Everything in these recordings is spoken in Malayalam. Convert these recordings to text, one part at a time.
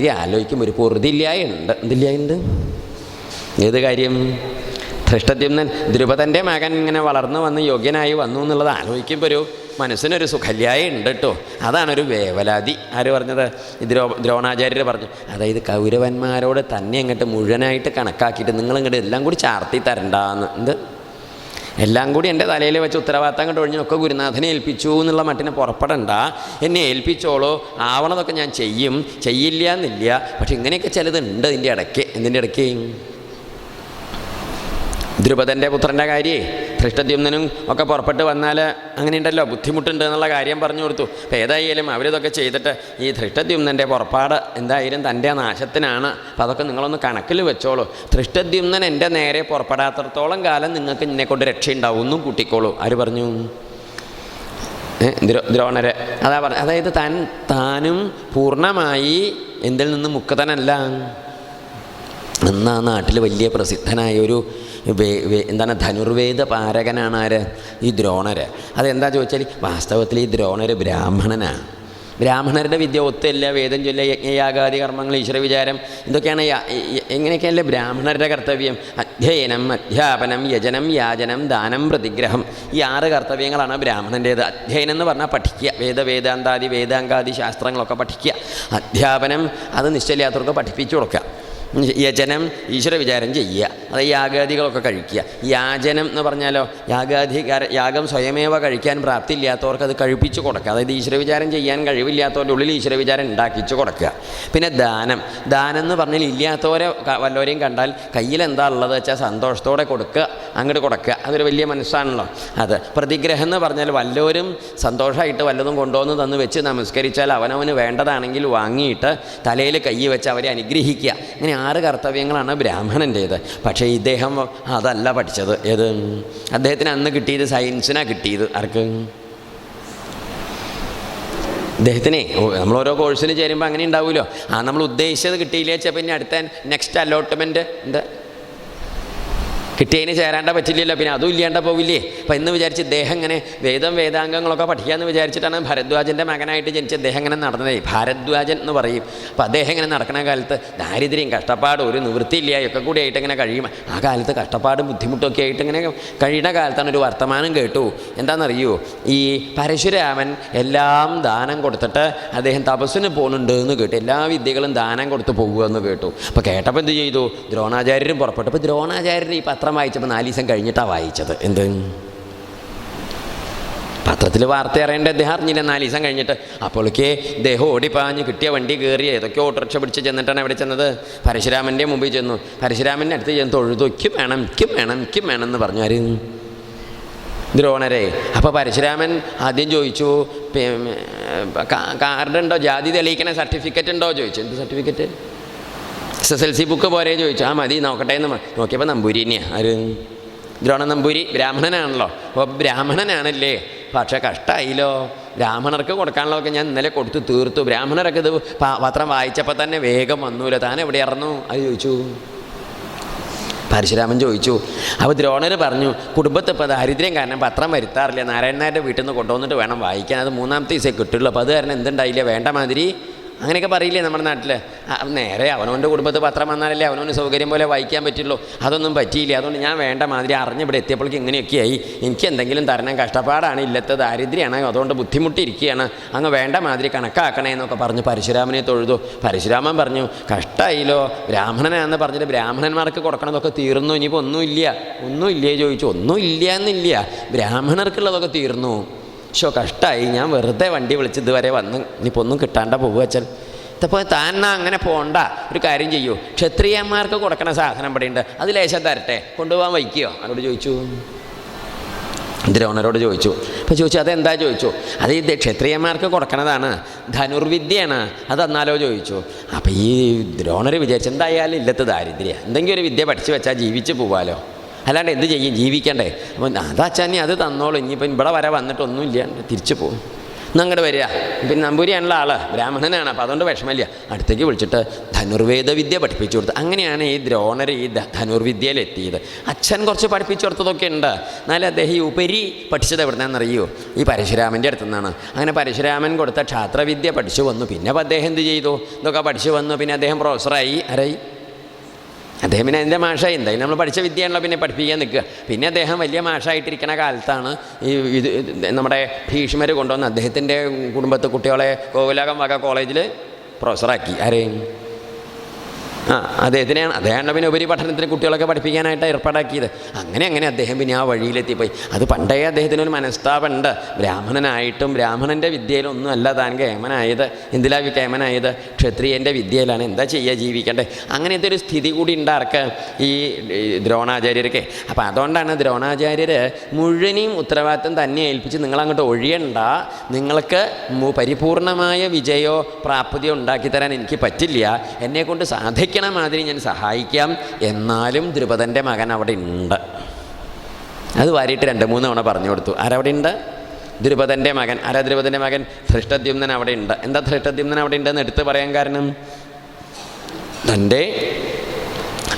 ഇത് ആലോചിക്കും ഒരു പൊറുതില്ലായുണ്ട് എന്തില്ലായുണ്ട് ഏത് കാര്യം? ധൃഷ്ടദ്യുമ്നൻ ദ്രുപദന്റെ മകൻ ഇങ്ങനെ വളർന്നു വന്ന് യോഗ്യനായി വന്നു എന്നുള്ളത് ആലോചിക്കുമ്പോൾ ഒരു മനസ്സിനൊരു സുഖല്യായ ഉണ്ട് കേട്ടോ. അതാണൊരു വേവലാതി. ആര് പറഞ്ഞത്? ദ്രോ ദ്രോണാചാര്യർ പറഞ്ഞു. അതായത് കൗരവന്മാരോട് തന്നെ അങ്ങോട്ട് മുഴുവനായിട്ട് കണക്കാക്കിയിട്ട് നിങ്ങളിങ്ങോട്ട് എല്ലാം കൂടി ചാർത്തി തരണ്ടാന്ന്. എന്ത്? എല്ലാം കൂടി എന്റെ തലയിൽ വെച്ച് ഉത്തരവാദിത്തം കണ്ട് ഒഴിഞ്ഞൊക്കെ ഗുരുനാഥനെ ഏൽപ്പിച്ചു എന്നുള്ള മട്ടിനെ പുറപ്പെടണ്ട. എന്നെ ഏൽപ്പിച്ചോളൂ. ആവണതൊക്കെ ഞാൻ ചെയ്യും. ചെയ്യില്ല എന്നില്ല. പക്ഷെ ഇങ്ങനെയൊക്കെ ചിലതുണ്ട് ഇതിന്റെ ഇടയ്ക്ക്. എന്തിന്റെ ഇടയ്ക്ക്? ദ്രുപദന്റെ പുത്രന്റെ കാര്യേ. ധൃഷ്ടദ്യുമ്നും ഒക്കെ പുറപ്പെട്ട് വന്നാൽ അങ്ങനെയുണ്ടല്ലോ ബുദ്ധിമുട്ടുണ്ട് എന്നുള്ള കാര്യം പറഞ്ഞു കൊടുത്തു. അപ്പോൾ ഏതായാലും അവരിതൊക്കെ ചെയ്തിട്ട് ഈ ധൃഷ്ടദ്യുമ്നന്റെ പുറപ്പാട് എന്തായാലും തന്റെ നാശത്തിനാണ്. അപ്പോൾ അതൊക്കെ നിങ്ങളൊന്ന് കണക്കിൽ വെച്ചോളൂ. ധൃഷ്ടദ്യുമ്നൻ എന്റെ നേരെ പുറപ്പെടാത്തടത്തോളം കാലം നിങ്ങൾക്ക് എന്നെ കൊണ്ട് രക്ഷയുണ്ടാവും ഒന്നും കൂട്ടിക്കോളൂ. ആര് പറഞ്ഞു? ദ്രോണര്. അതാ പറഞ്ഞ അതായത് താൻ താനും പൂർണമായി എന്തിൽ നിന്ന് മുക്തനല്ല. അന്ന് ആ നാട്ടിൽ വലിയ പ്രസിദ്ധനായ ഒരു എന്താണ് ധനുർവേദ പാരകനാണ് ആര്? ഈ ദ്രോണര്. അതെന്താ ചോദിച്ചാൽ വാസ്തവത്തിൽ ഈ ദ്രോണര് ബ്രാഹ്മണനാണ് ബ്രാഹ്മണരുടെ വിദ്യ ഒത്തല്ല വേദം ചൊല്ല യജ്ഞയാഗാദി കർമ്മങ്ങൾ ഈശ്വര വിചാരം ഇതൊക്കെയാണ് എങ്ങനെയൊക്കെയല്ലേ ബ്രാഹ്മണരുടെ കർത്തവ്യം? അധ്യയനം അധ്യാപനം യജനം യാചനം ദാനം പ്രതിഗ്രഹം. ഈ ആറ് കർത്തവ്യങ്ങളാണ് ബ്രാഹ്മണന്റേത് അധ്യയനം എന്ന് പറഞ്ഞാൽ പഠിക്കുക. വേദ വേദാന്താദി വേദാംഗാദി ശാസ്ത്രങ്ങളൊക്കെ പഠിക്കുക. അധ്യാപനം അത് നിശ്ചയില്ലാത്തവർക്ക് പഠിപ്പിച്ചു കൊടുക്കുക. യജനം ഈശ്വര വിചാരം ചെയ്യുക. അത് യാഗാദികളൊക്കെ കഴിക്കുക. യാചനം എന്ന് പറഞ്ഞാലോ യാഗാധി യാഗം സ്വയമേവ കഴിക്കാൻ പ്രാപ്തിയില്ലാത്തവർക്ക് അത് കഴിപ്പിച്ച് കൊടുക്കുക. അതായത് ഈശ്വര വിചാരം ചെയ്യാൻ കഴിവില്ലാത്തവരുടെ ഉള്ളിൽ ഈശ്വര വിചാരം ഉണ്ടാക്കിച്ച് കൊടുക്കുക. പിന്നെ ദാനം. ദാനം എന്ന് പറഞ്ഞാൽ ഇല്ലാത്തവരെ വല്ലവരെയും കണ്ടാൽ കയ്യിൽ എന്താ ഉള്ളത് വെച്ചാൽ സന്തോഷത്തോടെ കൊടുക്കുക അങ്ങോട്ട് കൊടുക്കുക. അതൊരു വലിയ മനസ്സാണല്ലോ. അത് പ്രതിഗ്രഹം എന്ന് പറഞ്ഞാൽ വല്ലവരും സന്തോഷമായിട്ട് വല്ലതും കൊണ്ടുവന്ന് തന്ന് വെച്ച് നമസ്കരിച്ചാൽ അവനവന് വേണ്ടതാണെങ്കിൽ വാങ്ങിയിട്ട് തലയിൽ കൈ വെച്ച് അവരെ അനുഗ്രഹിക്കുക. ഇങ്ങനെ ആറ് കർത്തവ്യങ്ങളാണ് ബ്രാഹ്മണന്റേത്. പക്ഷേ ഇദ്ദേഹം അതല്ല പഠിച്ചത്. ഏത്? അദ്ദേഹത്തിന് അന്ന് കിട്ടിയത് സയൻസിനാണ് കിട്ടിയത്. ആർക്ക്? ഇദ്ദേഹത്തിനെ നമ്മൾ ഓരോ കോഴ്സിന് ചേരുമ്പോൾ അങ്ങനെ ഉണ്ടാവുമല്ലോ ആ നമ്മൾ ഉദ്ദേശിച്ചത് കിട്ടിയില്ലേ വെച്ചാൽ പിന്നെ അടുത്ത നെക്സ്റ്റ് അലോട്ട്മെന്റ് എന്താ? കിട്ടിയതിന് ചേരാണ്ട പറ്റില്ലല്ലോ. പിന്നെ അതും ഇല്ലാണ്ട പോവില്ലേ. അപ്പം എന്ന് വിചാരിച്ച് ഇദ്ദേഹം ഇങ്ങനെ വേദം വേദാംഗങ്ങളൊക്കെ പഠിക്കാമെന്ന് വിചാരിച്ചിട്ടാണ് ഭരദ്വാജന്റെ മകനായിട്ട് ജനിച്ച അദ്ദേഹം ഇങ്ങനെ നടന്നതേ. ഭാരദ്വാജൻ എന്ന് പറയും. അപ്പം അദ്ദേഹം ഇങ്ങനെ നടക്കുന്ന കാലത്ത് ദാരിദ്ര്യം കഷ്ടപ്പാട് ഒരു നിവൃത്തിയില്ല ഒക്കെ കൂടി ആയിട്ട് ഇങ്ങനെ കഴിയും. ആ കാലത്ത് കഷ്ടപ്പാടും ബുദ്ധിമുട്ടൊക്കെ ആയിട്ട് ഇങ്ങനെ കഴിയുന്ന കാലത്താണ് ഒരു വർത്തമാനം കേട്ടു. എന്താണെന്നറിയോ? ഈ പരശുരാമൻ എല്ലാം ദാനം കൊടുത്തിട്ട് അദ്ദേഹം തപസ്സിന് പോകുന്നുണ്ട് എന്ന് കേട്ടു. എല്ലാ വിദ്യകളും ദാനം കൊടുത്ത് പോകുക എന്ന് കേട്ടു. അപ്പോൾ കേട്ടപ്പോൾ എന്ത് ചെയ്തു? ദ്രോണാചാര്യരും പുറപ്പെട്ടു. അപ്പോൾ ദ്രോണാചാര്യർ ഈ പത്രം വായിച്ചപ്പോൾ നാല് ദിവസം കഴിഞ്ഞിട്ടാണ് വായിച്ചത്. എന്ത്? പത്രത്തിൽ വാർത്ത അറിയേണ്ട ഇദ്ദേഹം അറിഞ്ഞില്ല. നാല് ദിവസം കഴിഞ്ഞിട്ട് അപ്പോഴേക്ക് ഇദ്ദേഹം ഓടിപ്പാഞ്ഞ് കിട്ടിയ വണ്ടി കയറി ഏതൊക്കെ ഓട്ടോറിക്ഷ പിടിച്ച് ചെന്നിട്ടാണ് എവിടെ ചെന്നത്? പരശുരാമന്റെ മുമ്പിൽ ചെന്നു. പരശുരാമന്റെ അടുത്ത് ചെന്ന് തൊഴുതൊക്കെ വേണം ഇക്കും വേണം ഇക്കും വേണം എന്ന് പറഞ്ഞു. ആര്? ദ്രോണരെ അപ്പോൾ പരശുരാമൻ ആദ്യം ചോദിച്ചു കാർഡ് ഉണ്ടോ ജാതി തെളിയിക്കണ സർട്ടിഫിക്കറ്റ് ഉണ്ടോ? ചോദിച്ചു. എന്ത് certificate? S S L C book പോരെ ചോദിച്ചു. ആ മതി നോക്കട്ടെ എന്ന് നോക്കിയപ്പോൾ നമ്പൂരി തന്നെയാണ് ആര്? ദ്രോണ നമ്പൂരി. ബ്രാഹ്മണനാണല്ലോ. അപ്പോൾ ബ്രാഹ്മണനാണല്ലേ. പക്ഷേ കഷ്ടമായില്ലോ ബ്രാഹ്മണർക്ക് കൊടുക്കാനുള്ളതൊക്കെ ഞാൻ ഇന്നലെ കൊടുത്തു തീർത്തു. ബ്രാഹ്മണരൊക്കെ ഇത് പത്രം വായിച്ചപ്പോൾ തന്നെ വേഗം വന്നൂല്ലോ താൻ എവിടെ ഇറന്നു? അത് ചോദിച്ചു? പരശുരാമൻ ചോദിച്ചു. അപ്പോൾ ദ്രോണർ പറഞ്ഞു കുടുംബത്തെ ഇപ്പോൾ ദാരിദ്ര്യം കാരണം പത്രം വരുത്താറില്ല. നാരായണനാരുടെ വീട്ടിൽ നിന്ന് കൊണ്ടുവന്നിട്ട് വേണം വായിക്കാൻ. അത് മൂന്നാമത്തെ ദിവസമേ കിട്ടുള്ളൂ. അപ്പോൾ അത് കാരണം എന്തുണ്ടായില്ല? വേണ്ട മാതിരി അങ്ങനെയൊക്കെ പറയില്ലേ നമ്മുടെ നാട്ടിൽ നേരെ അവനവന്റെ കുടുംബത്തിൽ പത്രം വന്നാലല്ലേ അവനവന് സൗകര്യം പോലെ വായിക്കാൻ പറ്റുള്ളൂ. അതൊന്നും പറ്റിയില്ല. അതുകൊണ്ട് ഞാൻ വേണ്ട മാതിരി അറിഞ്ഞ് ഇവിടെ എത്തിയപ്പോഴേക്ക് ഇങ്ങനെയൊക്കെയായി. എനിക്ക് എന്തെങ്കിലും തരണം കഷ്ടപ്പാടാണ്. ഇല്ലത്തെ ദാരിദ്ര്യമാണ്. അതുകൊണ്ട് ബുദ്ധിമുട്ടിയിരിക്കുകയാണ് അങ്ങ് വേണ്ട മാതിരി കണക്കാക്കണേ എന്നൊക്കെ പറഞ്ഞ് പരശുരാമനെ തൊഴുതു. പരശുരാമൻ പറഞ്ഞു കഷ്ടമായില്ലോ ബ്രാഹ്മണനാന്ന് പറഞ്ഞിട്ട് ബ്രാഹ്മണന്മാർക്ക് കൊടുക്കണതൊക്കെ തീർന്നു. ഇനിയിപ്പോൾ ഒന്നുമില്ല. ഒന്നുമില്ലേ? ചോദിച്ചു. ഒന്നുമില്ല എന്നില്ല. ബ്രാഹ്മണർക്കുള്ളതൊക്കെ തീർന്നു. ഷോ കഷ്ടമായി ഞാൻ വെറുതെ വണ്ടി വിളിച്ച് ഇതുവരെ വന്ന് ഇനിയിപ്പോൾ ഒന്നും കിട്ടാണ്ട പോകുക വെച്ചാൽ ഇതപ്പോൾ താൻ അങ്ങനെ പോകണ്ട ഒരു കാര്യം ചെയ്യൂ. ക്ഷത്രിയന്മാർക്ക് കൊടുക്കണ സാധനം ഇവിടെ ഉണ്ട്. അത് ലേശം തരട്ടെ. കൊണ്ടുപോകാൻ വയ്ക്കുകയോ അവരോട് ചോദിച്ചു. ദ്രോണരോട് ചോദിച്ചു. അപ്പോൾ ചോദിച്ചു അതെന്താ? ചോദിച്ചു. അത് ഈ ക്ഷത്രിയന്മാർക്ക് കൊടുക്കണതാണ്. ധനുർവിദ്യയാണ്. അത് എന്നാലോ ചോദിച്ചു. അപ്പോൾ ഈ ദ്രോണർ വിചാരിച്ചു എന്തായാലും ഇല്ലത്ത് ദാരിദ്ര്യ. എന്തെങ്കിലും ഒരു വിദ്യ പഠിച്ചു വെച്ചാൽ ജീവിച്ച് പോവാലോ. അല്ലാണ്ട് എന്ത് ചെയ്യും? ജീവിക്കണ്ടേ. അപ്പം അതാച്ചാനി അത് തന്നോളൂ. ഇനിയിപ്പം ഇവിടെ വരെ വന്നിട്ടൊന്നുമില്ല. തിരിച്ചു പോകും. അങ്ങോട്ട് വരിക. പിന്നെ നമ്പൂരിയാണുള്ള ആൾ. ബ്രാഹ്മണനാണ്. അപ്പോൾ അതുകൊണ്ട് വിഷമമില്ല. അടുത്തേക്ക് വിളിച്ചിട്ട് ധനുർവേദ വിദ്യ പഠിപ്പിച്ചു കൊടുത്തത് അങ്ങനെയാണ് ഈ ദ്രോണർ ഈ ധനുർവിദ്യയിലെത്തിയത് അച്ഛൻ കുറച്ച് പഠിപ്പിച്ചു കൊടുത്തതൊക്കെ ഉണ്ട്. എന്നാലും അദ്ദേഹം ഈ ഉപരി പഠിച്ചത് എവിടുന്നാണെന്നറിയോ? ഈ പരശുരാമന്റെ അടുത്തു നിന്നാണ് അങ്ങനെ പരശുരാമൻ കൊടുത്ത ക്ഷാത്രവിദ്യ പഠിച്ചു വന്നു. പിന്നെ അപ്പോൾ അദ്ദേഹം എന്ത് ചെയ്തു? ഇതൊക്കെ പഠിച്ചു വന്നു. പിന്നെ അദ്ദേഹം പ്രൊഫസറായി ആരായി? അദ്ദേഹം പിന്നെ എന്റെ മാഷ എന്തായാലും നമ്മൾ പഠിച്ച വിദ്യയാണല്ലോ പിന്നെ പഠിപ്പിക്കാൻ നിൽക്കുക. പിന്നെ അദ്ദേഹം വലിയ മാഷായിട്ടിരിക്കുന്ന കാലത്താണ് ഈ ഇത് നമ്മുടെ ഭീഷ്മർ കൊണ്ടുവന്ന് അദ്ദേഹത്തിന്റെ കുടുംബത്തെ കുട്ടികളെ കോവിലകം വക കോളേജിൽ പ്രൊഫസറാക്കി. ആരെയും ആ അദ്ദേഹത്തിനെയാണ് അദ്ദേഹമാണ് പിന്നെ ഉപരിപഠനത്തിന് കുട്ടികളൊക്കെ പഠിപ്പിക്കാനായിട്ട് ഏർപ്പാടാക്കിയത്. അങ്ങനെ അങ്ങനെ അദ്ദേഹം പിന്നെ ആ വഴിയിലെത്തിപ്പോയി. അത് പണ്ടേ അദ്ദേഹത്തിനൊരു മനസ്താപമുണ്ട്. ബ്രാഹ്മണനായിട്ടും ബ്രാഹ്മണന്റെ വിദ്യയിലൊന്നും അല്ല താൻ കേമനായത്. എന്തിലാ കേമനായത്? ക്ഷത്രിയന്റെ വിദ്യയിലാണ്. എന്താ ചെയ്യുക ജീവിക്കണ്ടേ? അങ്ങനത്തെ ഒരു സ്ഥിതി കൂടി ഉണ്ടാർക്ക് ഈ ദ്രോണാചാര്യർക്ക്. അപ്പം അതുകൊണ്ടാണ് ദ്രോണാചാര്യർ മുഴുവനെയും ഉത്തരവാദിത്തം തന്നെ ഏൽപ്പിച്ച് നിങ്ങളങ്ങോട്ട് ഒഴിയണ്ട. നിങ്ങൾക്ക് പരിപൂർണമായ വിജയോ പ്രാപ്തിയോ ഉണ്ടാക്കി തരാൻ എനിക്ക് പറ്റില്ല. എന്നെക്കൊണ്ട് സാധിക്കണ മാതിരി ഞാൻ സഹായിക്കാം. എന്നാലും ദ്രുപദന്റെ മകൻ അവിടെ ഉണ്ട്. അത് വാരിയിട്ട് രണ്ട് മൂന്ന് തവണ പറഞ്ഞു കൊടുത്തു. ആരവിടെ ഉണ്ട്? ദ്രുപദന്റെ മകൻ. ആരാ ദ്രുപദന്റെ മകൻ? ധൃഷ്ടദ്യുമ്നൻ അവിടെ ഉണ്ട്. എന്താ ധൃഷ്ടദ്യുമ്നൻ അവിടെ ഉണ്ടെന്ന് എടുത്ത് പറയാൻ കാരണം? തന്റെ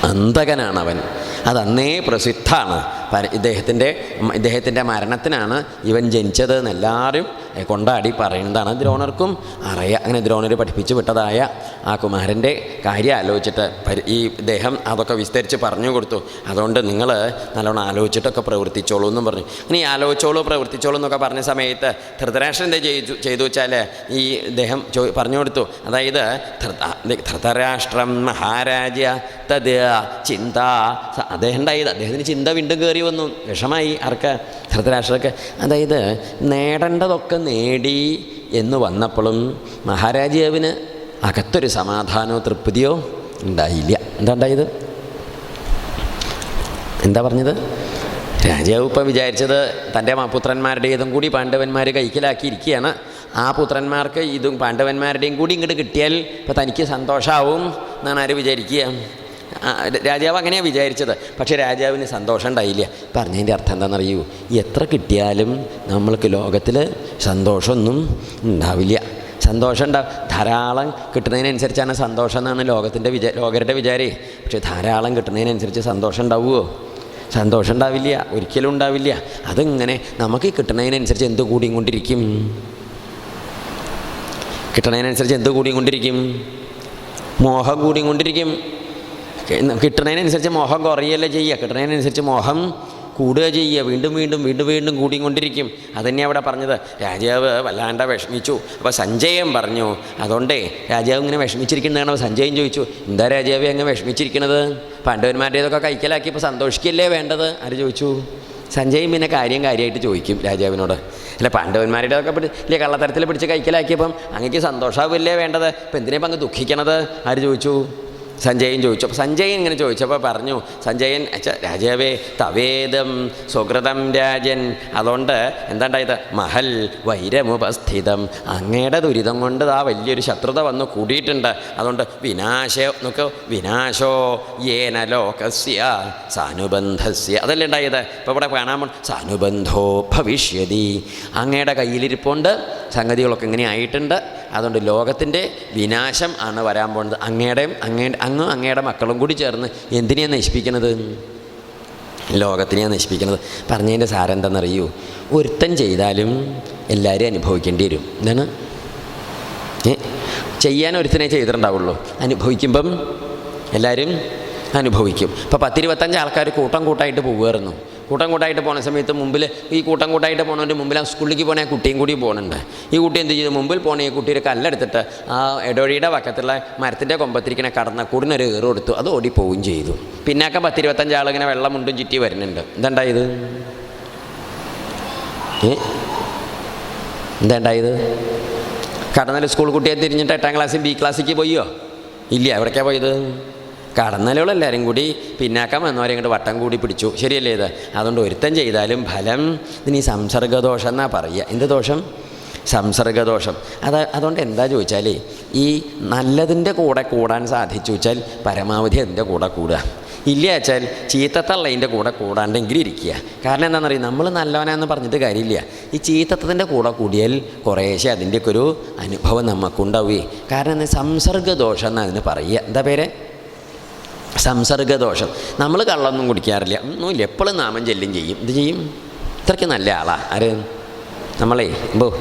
അന്തകനാണവൻ അവൻ അതന്നേ പ്രസിദ്ധാണ്. പര- ഇദ്ദേഹത്തിന്റെ ഇദ്ദേഹത്തിന്റെ മരണത്തിനാണ് ഇവൻ ജനിച്ചത് എന്നെല്ലാവരും കൊണ്ടാടി പറയുന്നതാണ്. ദ്രോണർക്കും അറിയാം അങ്ങനെ ദ്രോണർ പഠിപ്പിച്ചു വിട്ടതായ ആ കുമാരന്റെ കാര്യം ആലോചിച്ചിട്ട് ഈ ഇദ്ദേഹം അതൊക്കെ വിസ്തരിച്ച് പറഞ്ഞു കൊടുത്തു. അതുകൊണ്ട് നിങ്ങൾ നല്ലോണം ആലോചിച്ചിട്ടൊക്കെ പ്രവർത്തിച്ചോളൂ എന്നും പറഞ്ഞു. ഇനി ആലോചിച്ചോളൂ പ്രവർത്തിച്ചോളൂ എന്നൊക്കെ പറഞ്ഞ സമയത്ത് ധൃതരാഷ്ട്രൻ എന്താ ചെയ്തു ചെയ്തു വെച്ചാൽ ഈ ഇദ്ദേഹം പറഞ്ഞു കൊടുത്തു. അതായത് ധൃത- ധൃതരാഷ്ട്രം മഹാരാജ തത് ചിന്ത അദ്ദേഹം ഉണ്ടായത് അദ്ദേഹത്തിന് ചിന്ത വീണ്ടും കയറി വന്നു വിഷമായി ആർക്ക്? ധൃതരാഷ്ട്രക്ക് അതായത് നേടേണ്ടതൊക്കെ നേടി എന്ന് വന്നപ്പോഴും മഹാരാജാവിന് അകത്തൊരു സമാധാനമോ തൃപ്തിയോ ഉണ്ടായില്ല. എന്താ ഉണ്ടായത്? എന്താ പറഞ്ഞത്? രാജാവ് ഇപ്പം വിചാരിച്ചത് തന്റെ മ- പുത്രന്മാരുടെ ഇതും കൂടി പാണ്ഡവന്മാർ കൈക്കലാക്കിയിരിക്കുകയാണ്. ആ പുത്രന്മാർക്ക് ഇതും പാണ്ഡവന്മാരുടെയും കൂടി ഇങ്ങോട്ട് കിട്ടിയാൽ ഇപ്പം തനിക്ക് സന്തോഷമാവും എന്നാണ് ആര് വിചാരിക്കുക? രാജാവ് അങ്ങനെയാണ് വിചാരിച്ചത്. പക്ഷേ രാജാവിന് സന്തോഷം ഉണ്ടായില്ല. പറഞ്ഞതിന്റെ അർത്ഥം എന്താണെന്നറിയൂ? എത്ര കിട്ടിയാലും നമ്മൾക്ക് ലോകത്തിൽ സന്തോഷമൊന്നും ഉണ്ടാവില്ല. സന്തോഷം ഉണ്ടാവും ധാരാളം കിട്ടുന്നതിനനുസരിച്ചാണ് സന്തോഷം എന്നാണ് ലോകത്തിന്റെ വിചാ ലോകരുടെ വിചാരേ. പക്ഷേ ധാരാളം കിട്ടുന്നതിനനുസരിച്ച് സന്തോഷം ഉണ്ടാവുമോ സന്തോഷം ഉണ്ടാവില്ല. ഒരിക്കലും ഉണ്ടാവില്ല. അതിങ്ങനെ നമുക്ക് കിട്ടുന്നതിനനുസരിച്ച് എന്ത് കൂടിയും കൊണ്ടിരിക്കും കിട്ടുന്നതിനനുസരിച്ച് എന്ത് കൂടിയും കൊണ്ടിരിക്കും മോഹം കൂടിയും കൊണ്ടിരിക്കും കിട്ടുന്നതിനനുസരിച്ച് മോഹം കുറയല്ലേ ചെയ്യുക. കിട്ടുന്നതിനനുസരിച്ച് മോഹം കൂടുക ചെയ്യുക. വീണ്ടും വീണ്ടും വീണ്ടും വീണ്ടും കൂടിക്കൊണ്ടിരിക്കും. അതന്നെ അവിടെ പറഞ്ഞത്. രാജാവ് വല്ലാണ്ട വിഷമിച്ചു. അപ്പോൾ സഞ്ജയം പറഞ്ഞു അതുകൊണ്ടേ രാജാവ് ഇങ്ങനെ വിഷമിച്ചിരിക്കുന്നതാണ് സഞ്ജയം ചോദിച്ചു എന്താ രാജാവ് അങ്ങ് വിഷമിച്ചിരിക്കുന്നത് പാണ്ഡവന്മാരുടേതൊക്കെ കൈക്കലാക്കിയപ്പോൾ സന്തോഷിക്കല്ലേ വേണ്ടത്? ആര് ചോദിച്ചു? സഞ്ജയും പിന്നെ കാര്യം കാര്യമായിട്ട് ചോദിക്കും രാജാവിനോട്. അല്ല പാണ്ഡവന്മാരുടെ ഒക്കെ പിടി ഇല്ലേ കള്ളത്തരത്തിൽ പിടിച്ച് കൈക്കലാക്കിയപ്പം അങ്ങക്ക് സന്തോഷമാവില്ലേ വേണ്ടത്? ഇപ്പം എന്തിനാ അങ്ങ് ദുഃഖിക്കണത്? ആര് ചോദിച്ചു? സഞ്ജയൻ ചോദിച്ചു. അപ്പോൾ സഞ്ജയൻ ഇങ്ങനെ ചോദിച്ചപ്പോൾ പറഞ്ഞു സഞ്ജയൻ രാജാവേ തവേദം സുഹൃതം രാജൻ. അതുകൊണ്ട് എന്താണ്ടായത് മഹൽ വൈരമുപസ്ഥിതം. അങ്ങയുടെ ദുരിതം കൊണ്ട് ആ വലിയൊരു ശത്രുത വന്ന് കൂടിയിട്ടുണ്ട്. അതുകൊണ്ട് വിനാശ നോക്കോ വിനാശോ യേന ലോകസ്യ സാനുബന്ധസ്യ. അതല്ലേ ഉണ്ടായത്? ഇപ്പോൾ ഇവിടെ കാണാൻ സാനുബന്ധോ ഭവിഷ്യതി. അങ്ങയുടെ കയ്യിലിരിപ്പുണ്ട് സംഗതികളൊക്കെ ഇങ്ങനെ ആയിട്ടുണ്ട് അതുകൊണ്ട് ലോകത്തിന്റെ വിനാശം ആണ് വരാൻ പോകുന്നത്. അങ്ങയുടെയും അങ്ങേ അങ്ങും അങ്ങയുടെ മക്കളും കൂടി ചേർന്ന് എന്തിനെയാണ് നശിപ്പിക്കുന്നത് ലോകത്തിനെയാണ് നശിപ്പിക്കുന്നത് പറഞ്ഞതിന്റെ സാരം എന്താണെന്നറിയൂ? ഒരുത്തൻ ചെയ്താലും എല്ലാവരും അനുഭവിക്കേണ്ടി വരും. എന്താണ്? ചെയ്യാൻ ഒരുത്തനെ ചെയ്തിട്ടുണ്ടാവുള്ളൂ. അനുഭവിക്കുമ്പം എല്ലാവരും അനുഭവിക്കും. ഇപ്പോൾ പത്തിരുപത്തഞ്ച് ആൾക്കാർ കൂട്ടം കൂട്ടായിട്ട് പോവുമായിരുന്നു കൂട്ടം കൂട്ടായിട്ട് പോണ സമയത്ത് മുമ്പിൽ ഈ കൂട്ടം കൂട്ടായിട്ട് പോണവന്റെ മുമ്പിൽ ആ സ്കൂളിലേക്ക് പോണ കുട്ടിയും കൂടി പോകുന്നുണ്ട് ഈ കുട്ടി എന്ത് ചെയ്തു? മുമ്പിൽ പോണ ഈ കുട്ടി ഒരു കല്ലെടുത്തിട്ട് ആ എടോഴിയുടെ വക്കത്തുള്ള മരത്തിന്റെ കൊമ്പത്തിരിക്കണ കൂടിനൊരു ഏറ് കൊടുത്തു. അത് ഓടി ഓടിപ്പോവുകയും ചെയ്തു. പിന്നാക്കം പത്തിരുപത്തഞ്ച് ആളിങ്ങനെ വെള്ളം മുണ്ടും ചുറ്റി വരുന്നുണ്ട്. എന്താണ്ടായത് എന്താണ്ടായത് കടന്നൽ സ്കൂൾ കുട്ടിയെ തിരിഞ്ഞിട്ട് എട്ടാം ക്ലാസ്സിൽ ബി ക്ലാസ്സിലേക്ക് പോയോ ഇല്ല എവിടേക്കാണ് പോയത്? കടന്നലുകൾ എല്ലാവരും കൂടി പിന്നാക്കം വന്നവരെ ഇങ്ങോട്ട് വട്ടം കൂടി പിടിച്ചു. ശരിയല്ലേ ഇത്? അതുകൊണ്ട് ഒരുത്തൻ ചെയ്താലും ഫലം ഇതിന് ഈ സംസർഗദോഷം എന്നാ പറയുക. എന്ത് ദോഷം? സംസർഗദോഷം. അത് അതുകൊണ്ട് എന്താ ചോദിച്ചാൽ ഈ നല്ലതിന്റെ കൂടെ കൂടാൻ സാധിച്ചു വെച്ചാൽ പരമാവധി അതിന്റെ കൂടെ കൂടുക. ഇല്ല വെച്ചാൽ ചീത്തത്തള്ളതിന്റെ കൂടെ കൂടാണ്ടെങ്കിലും ഇരിക്കുക. കാരണം എന്താണെന്നറിയാം? നമ്മൾ നല്ലവനാന്ന് പറഞ്ഞിട്ട് കാര്യമില്ല. ഈ ചീത്തത്തിന്റെ കൂടെ കൂടിയാൽ കുറേശ്ശെ അതിന്റെയൊക്കെ ഒരു അനുഭവം നമുക്കുണ്ടാവുകയും കാരണം എന്താ സംസർഗദോഷം എന്ന് അതിന് പറയുക. എന്താ പേര്? സംസർഗദോഷം. നമ്മൾ കള്ളൊന്നും കുടിക്കാറില്ല. ഒന്നുമില്ല. എപ്പോഴും നാമം ചെല്ലും ചെയ്യും. ഇത് ചെയ്യും. ഇത്രയ്ക്ക് നല്ല ആളാ. ആര്? നമ്മളേ. ബോ.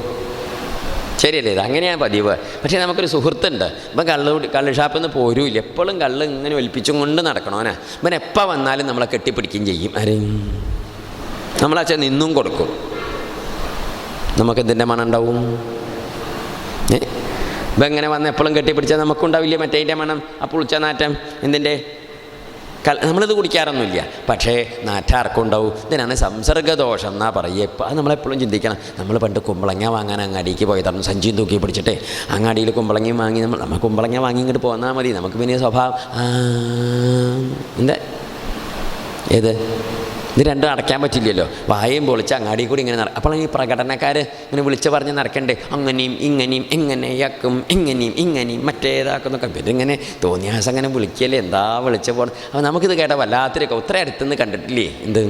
ശരിയല്ലേ? ഇത് അങ്ങനെയാണ് പതിവ്. പക്ഷേ നമുക്കൊരു സുഹൃത്തുണ്ട്. ഇപ്പം കള്ള് കള്ള് ഷാപ്പിൽ നിന്ന് പോരൂല്ല. എപ്പോഴും കള്ള് ഇങ്ങനെ ഒലിപ്പിച്ചും കൊണ്ട് നടക്കണോനാ ഇവൻ എപ്പോൾ വന്നാലും നമ്മളെ കെട്ടിപ്പിടിക്കുകയും ചെയ്യും. ആര്? നമ്മളാച്ച നിന്നും കൊടുക്കും. നമുക്ക് എന്തിന്റെ മണം ഉണ്ടാവും? ഇപ്പം ഇങ്ങനെ വന്ന് എപ്പോഴും കെട്ടിപ്പിടിച്ചാൽ നമുക്കുണ്ടാവില്ല മറ്റേതിന്റെ മണം? അപ്പോൾ പുളിച്ച നാറ്റം എന്തിന്റെ? കൽ നമ്മളിത് കുടിക്കാറൊന്നുമില്ല. പക്ഷേ നാറ്റാർക്കുണ്ടാവും. ഇതിനാണ് സംസർഗദോഷം എന്നാ പറയുക. ഇപ്പം അത് നമ്മളെപ്പോഴും ചിന്തിക്കണം. നമ്മൾ പണ്ട് കുമ്പളങ്ങ വാങ്ങാൻ അങ്ങാടിക്ക് പോയതാണ്. സഞ്ചിയും തൂക്കി പിടിച്ചിട്ട് അങ്ങാടിയിൽ കുമ്പളങ്ങയും വാങ്ങി നമ്മൾ നമ്മൾ കുമ്പളങ്ങ വാങ്ങി ഇങ്ങോട്ട് പോന്നാൽ മതി. നമുക്ക് പിന്നെ സ്വഭാവം എന്താ? ഏത്? ഇത് രണ്ടും അടയ്ക്കാൻ പറ്റില്ലല്ലോ. വായയും പൊളിച്ച് അങ്ങാടി കൂടി ഇങ്ങനെ നട അപ്പോൾ ഈ പ്രകടനക്കാർ ഇങ്ങനെ വിളിച്ച് പറഞ്ഞ് നടക്കണ്ടേ? അങ്ങനെയും ഇങ്ങനെയും എങ്ങനെയാക്കും ഇങ്ങനെയും ഇങ്ങനെയും മറ്റേതാക്കുന്നൊക്കെ ഇതിങ്ങനെ തോന്നിയാസം അങ്ങനെ വിളിക്കല്ലേ? എന്താ വിളിച്ച പോകണം അപ്പോൾ നമുക്കിത് കേട്ട വല്ലാത്തൊരു ഒത്ര അടുത്തുനിന്ന് കണ്ടിട്ടില്ലേ? എന്ത്?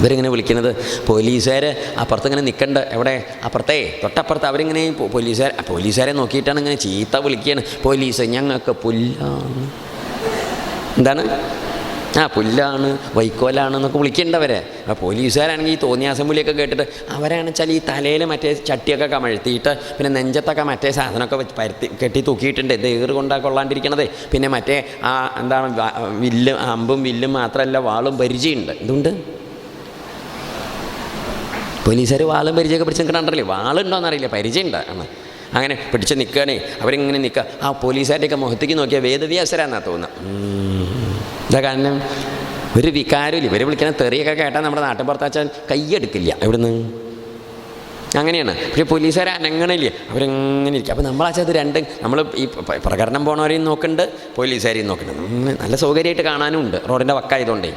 ഇവരിങ്ങനെ വിളിക്കുന്നത് പോലീസുകാർ അപ്പുറത്ത് ഇങ്ങനെ നിൽക്കണ്ട എവിടെ? അപ്പുറത്തേ തൊട്ടപ്പുറത്ത് അവരിങ്ങനെ പോലീസുകാർ പോലീസുകാരെ നോക്കിയിട്ടാണ് ഇങ്ങനെ ചീത്ത വിളിക്കുകയാണ് പോലീസ് ഞങ്ങൾക്ക് പുല്ലാണ്. എന്താണ്? ആ പുല്ലാണ് വൈക്കോലാണ് എന്നൊക്കെ വിളിക്കേണ്ടവരെ. ആ പോലീസുകാരാണെങ്കിൽ ഈ തോന്നിയാസം പുലിയൊക്കെ കേട്ടിട്ട് അവരാണെന്ന് വെച്ചാൽ ഈ തലയിൽ മറ്റേ ചട്ടിയൊക്കെ കമഴ്ത്തിയിട്ട് പിന്നെ നെഞ്ചത്തൊക്കെ മറ്റേ സാധനമൊക്കെ പരത്തി കെട്ടി തൂക്കിയിട്ടുണ്ട്. ദേറ് കൊണ്ടാ കൊള്ളാണ്ടിരിക്കണത്. പിന്നെ മറ്റേ ആ എന്താണ് വില്ല് അമ്പും വില്ലും മാത്രമല്ല വാളും പരിചയമുണ്ട്. എന്തുണ്ട്? പോലീസുകാർ വാളും പരിചയമൊക്കെ പിടിച്ച് നിൽക്കണണ്ടല്ലേ വാളുണ്ടോയെന്നറിയില്ല പരിചയമുണ്ട്. ആണ്. അങ്ങനെ പിടിച്ച് നിൽക്കുകയാണേ അവരിങ്ങനെ നിൽക്കുക ആ പോലീസുകാരുടെയൊക്കെ മുഖത്തേക്ക് നോക്കിയാൽ വേദവ്യാസരാന്നാ തോന്നുന്നത്. എന്താ കാരണം? ഒരു വികാരമില്ല. ഇവർ വിളിക്കുന്ന തെറിയൊക്കെ കേട്ടാൽ നമ്മുടെ നാട്ടിൻ പുറത്താച്ചാൽ കൈയെടുക്കില്ല. എവിടുന്ന്? അങ്ങനെയാണ്. പക്ഷേ പോലീസുകാർ അനങ്ങണില്ല? അവരിങ്ങനെ ഇരിക്കും. അപ്പോൾ നമ്മളാച്ചാൽ അത് രണ്ട് നമ്മൾ ഈ പ്രകടനം പോണവരെയും നോക്കുന്നുണ്ട് പോലീസുകാരെയും നോക്കുന്നുണ്ട് നല്ല സൗകര്യമായിട്ട് കാണാനും ഉണ്ട്. റോഡിന്റെ വക്കായതുകൊണ്ടേ.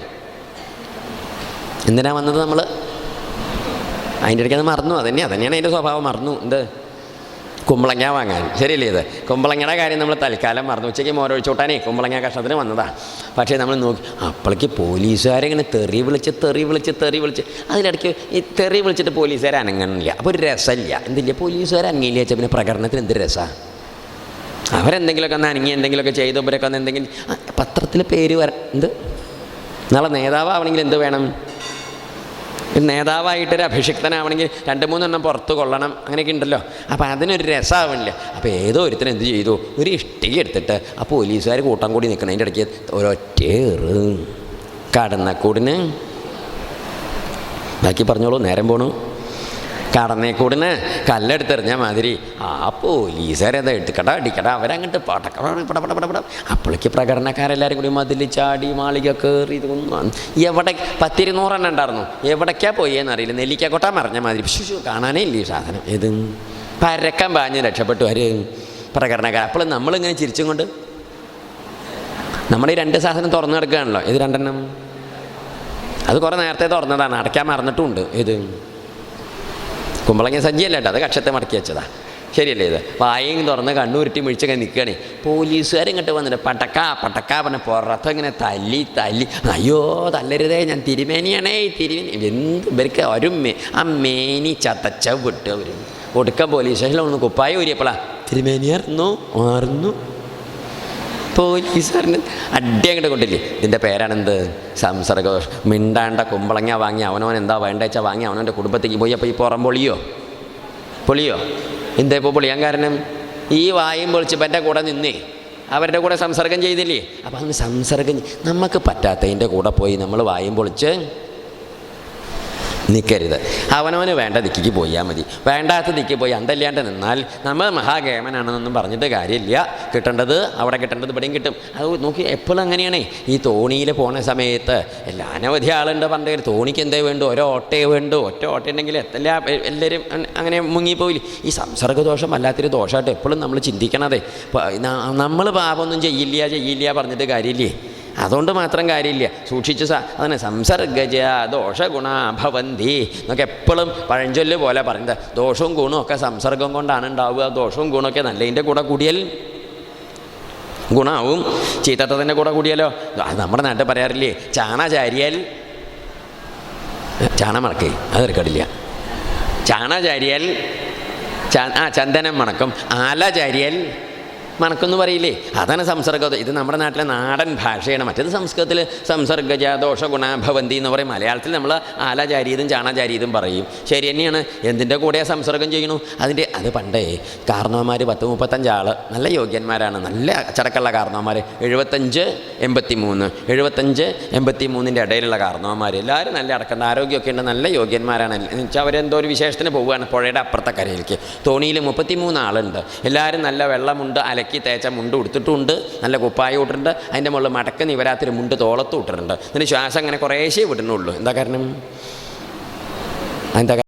എന്തിനാണ് വന്നത് നമ്മൾ അതിന്റെ ഇടയ്ക്ക് അത് മറന്നു. അതന്നെ അതന്നെയാണ് അതിന്റെ സ്വഭാവം. മറന്നു. എന്ത്? കുമ്പളങ്ങ വാങ്ങാൻ. ശരിയല്ലേ ഇത്? കുമ്പളങ്ങയുടെ കാര്യം നമ്മൾ തൽക്കാലം മറന്നു. ഉച്ചയ്ക്ക് മോരൊഴിച്ചോട്ടാനേ കുമ്പളങ്ങ കഷ്ണത്തിന് വന്നതാണ് പക്ഷേ നമ്മൾ നോക്കി അപ്പോഴേക്ക് പോലീസുകാരെ ഇങ്ങനെ തെറി വിളിച്ച് തെറി വിളിച്ച് തെറി വിളിച്ച്. അതിനിടയ്ക്ക് ഈ തെറി വിളിച്ചിട്ട് പോലീസുകാരെ അനങ്ങണില്ല അപ്പോൾ ഒരു രസമില്ല. എന്തില്ല? പോലീസുകാർ അനങ്ങിയില്ല? വെച്ചാൽ പിന്നെ പ്രകടനത്തിന് എന്ത് രസമാണ് അവരെന്തെങ്കിലുമൊക്കെ ഒന്ന് അനങ്ങി എന്തെങ്കിലുമൊക്കെ ചെയ്തു ഇവരൊക്കെ ഒന്ന് എന്തെങ്കിലും പത്രത്തിൽ പേര് വര എന്ത്? നാളെ നേതാവാണെങ്കിൽ എന്ത് വേണം? ഒരു നേതാവായിട്ടൊരു അഭിഷിക്തനാവണമെങ്കിൽ രണ്ട് മൂന്നെണ്ണം പുറത്ത് കൊള്ളണം. അങ്ങനെയൊക്കെ ഉണ്ടല്ലോ. അപ്പോൾ അതിനൊരു രസമാവണില്ല അപ്പോൾ ഏതോ ഒരുത്തൻ എന്ത് ചെയ്തു? ഒരു ഇഷ്ടിക എടുത്തിട്ട് ആ പോലീസുകാർ കൂട്ടം കൂടി നിൽക്കണതിന്റെ ഇടയ്ക്ക് ഒരൊറ്റേറ് കടന്നക്കൂടിന്. ബാക്കി പറഞ്ഞോളൂ. നേരം പോണു. കടന്നേക്കൂടിന് കല്ലെടുത്തെറിഞ്ഞ മാതിരി. ആ പോലീസുകാരെ അതാ എടുക്കട അടിക്കട അവരങ്ങോട്ട് പടക്ക പട പട പട പട അപ്പോഴേക്ക് പ്രകടനക്കാരെല്ലാവരും കൂടി മതിൽ ചാടി മാളിക കയറി ഇതൊന്നും എവിടെ പത്തിരുന്നൂറെണ്ണം ഉണ്ടായിരുന്നു. എവിടേക്കാ പോയെന്ന് അറിയില്ല. നെല്ലിക്കക്കൊട്ട മറിഞ്ഞ മാതിരി. ശിശു കാണാനേ ഇല്ല ഈ സാധനം. ഏത്? പരക്കം പാഞ്ഞ് രക്ഷപ്പെട്ടു ആര്? പ്രകടനക്കാർ. അപ്പോൾ നമ്മളിങ്ങനെ ചിരിച്ചും കൊണ്ട് നമ്മുടെ ഈ രണ്ട് സാധനം തുറന്നു കിടക്കുകയാണല്ലോ ഇത് രണ്ടെണ്ണം? അത് കുറേ നേരത്തെ തുറന്നതാണ്. അടയ്ക്കാൻ മറന്നിട്ടുമുണ്ട് ഇത് കുമ്പളങ്ങ സജ്ജിയല്ല അത് കക്ഷത്തെ മടക്കി വെച്ചതാ. ശരിയല്ലേ ഇത്? വായും തുറന്ന് കണ്ണുരുട്ടി മിഴിച്ചൊക്കെ നിൽക്കുകയാണ്. പോലീസുകാർ ഇങ്ങോട്ട് വന്നിട്ട് പടക്ക പടക്കാ പറഞ്ഞ പുറത്ത് ഇങ്ങനെ തല്ലി തല്ലി. അയ്യോ തല്ലരുതേ ഞാൻ തിരുമേനിയാണേ തിരുമേനി. എന്ത് ഇവർക്ക് ഒരു മേ ആ മേനി ചതച്ച വിട്ട് അവർ ഒടുക്ക പോലീസ് സ്റ്റേഷനിൽ ഒന്ന് കുപ്പായ ഊരിയപ്പോളാ തിരുമേനിയായിരുന്നു മാറുന്നു. പോലീസുകാരന് അടി അങ്ങോട്ട് കൊണ്ടില്ലേ? ഇതിന്റെ പേരാണെന്ത്? സംസർഗദോഷം മിണ്ടാണ്ട കുമ്പളങ്ങ വാങ്ങി അവനവൻ എന്താ വേണ്ട വെച്ചാൽ വാങ്ങി അവനവന്റെ കുടുംബത്തേക്ക് പോയി. അപ്പോൾ ഈ പുറം പൊളിയോ? പൊളിയോ? എന്താ ഇപ്പോൾ പൊളിയാൻ കാരണം? ഈ വായും പൊളിച്ചപ്പോൾ എന്റെ കൂടെ നിന്നേ. അവരുടെ കൂടെ സംസർഗം ചെയ്തില്ലേ? അപ്പം അന്ന് സംസർഗം നമുക്ക് പറ്റാത്തതിന്റെ കൂടെ പോയി നമ്മൾ വായും പൊളിച്ച് നിൽക്കരുത് അവനവന് വേണ്ട ദിക്കിക്ക് പോയാൽ മതി. വേണ്ടാത്ത ദിക്കി പോയി അന്തല്ലാണ്ട് നിന്നാൽ നമ്മൾ മഹാഗേമനാണെന്നൊന്നും പറഞ്ഞിട്ട് കാര്യമില്ല. കിട്ടേണ്ടത് അവിടെ കിട്ടേണ്ടത് ഇവിടെയും കിട്ടും. അത് നോക്കി എപ്പോഴും അങ്ങനെയാണേ. ഈ തോണിയിൽ പോണ സമയത്ത് എല്ലാ അനവധി ആളുണ്ട് പണ്ട് തോണിക്ക് എന്തേ വേണ്ടു? ഓരോ ഓട്ടേ വേണ്ടു. ഒറ്റ ഓട്ട ഉണ്ടെങ്കിൽ എല്ലാ എല്ലാവരും അങ്ങനെ മുങ്ങിപ്പോയില്ല ഈ സംസർഗദോഷം വല്ലാത്തൊരു ദോഷമായിട്ട് എപ്പോഴും നമ്മൾ ചിന്തിക്കണതേ. നമ്മൾ പാപമൊന്നും ചെയ്യില്ല ചെയ്യില്ല പറഞ്ഞിട്ട് കാര്യമില്ലേ? അതുകൊണ്ട് മാത്രം കാര്യമില്ല. സൂക്ഷിച്ച് അതിനെ സംസർഗജ ദോഷഗുണ ഭവന്തി എന്നൊക്കെ എപ്പോഴും പഴഞ്ചൊല്ല് പോലെ പറയുന്നത്. ദോഷവും ഗുണവും ഒക്കെ സംസർഗം കൊണ്ടാണ് ഉണ്ടാവുക. ദോഷവും ഗുണമൊക്കെ നല്ലതിന്റെ കൂടെ കൂടിയാൽ ഗുണാവും. ചീത്തത്തതിന്റെ കൂടെ കൂടിയാലോ? അത് നമ്മുടെ നാട്ടിൽ പറയാറില്ലേ ചാണ ചാരിയാൽ ചാണ മണക്കേ അത് എടുക്കടില്ല ചാണ ചാരിയാൽ ആ ചന്ദനം മണക്കും. ആല ചാരിയാൽ മണക്കെന്ന് പറയില്ലേ? അതാണ് സംസർഗം. ഇത് നമ്മുടെ നാട്ടിലെ നാടൻ ഭാഷയാണ്. മറ്റേത് സംസ്കൃതത്തിൽ സംസർഗജ ദോഷ ഗുണാഭവന്തി എന്ന് പറയും. മലയാളത്തിൽ നമ്മൾ ആലാചാരീതും ചാണാചാരീതും പറയും. ശരി തന്നെയാണ്. എന്തിന്റെ കൂടെ സംസർഗം ചെയ്യണു അതിന്റെ അത് പണ്ടേ കാരണവന്മാർ പത്ത് മുപ്പത്തഞ്ച് ആൾ നല്ല യോഗ്യന്മാരാണ്. നല്ല അച്ചടക്കമുള്ള കാരണവന്മാർ എഴുപത്തഞ്ച് എൺപത്തി മൂന്ന് എഴുപത്തഞ്ച് എൺപത്തി മൂന്നിന്റെ ഇടയിലുള്ള കാരണവന്മാർ എല്ലാവരും നല്ല അടക്കേണ്ട ആരോഗ്യമൊക്കെ ഉണ്ട്. നല്ല യോഗ്യന്മാരാണ്. എന്ന് വെച്ചാൽ അവരെന്തോ ഒരു വിശേഷത്തിന് പോവുകയാണ് പുഴയുടെ അപ്പുറത്തെ കരയിലേക്ക്. തോണിയിൽ മുപ്പത്തി മൂന്ന് ആളുണ്ട്. എല്ലാവരും നല്ല വെള്ളമുണ്ട് അലക്കി തേച്ച മുണ്ട് ഉടുത്തിട്ടുണ്ട് നല്ല കുപ്പായ ഇട്ടിട്ടുണ്ട്. അതിന്റെ മുകളിൽ മടക്ക നിവരാത്തൊരു മുണ്ട് തോളത്ത് ഇട്ടിട്ടുണ്ട്. എന്നിട്ട് ശ്വാസം അങ്ങനെ കുറേശ്ശേ വിടുന്നുള്ളൂ. എന്താ കാരണം? എന്താ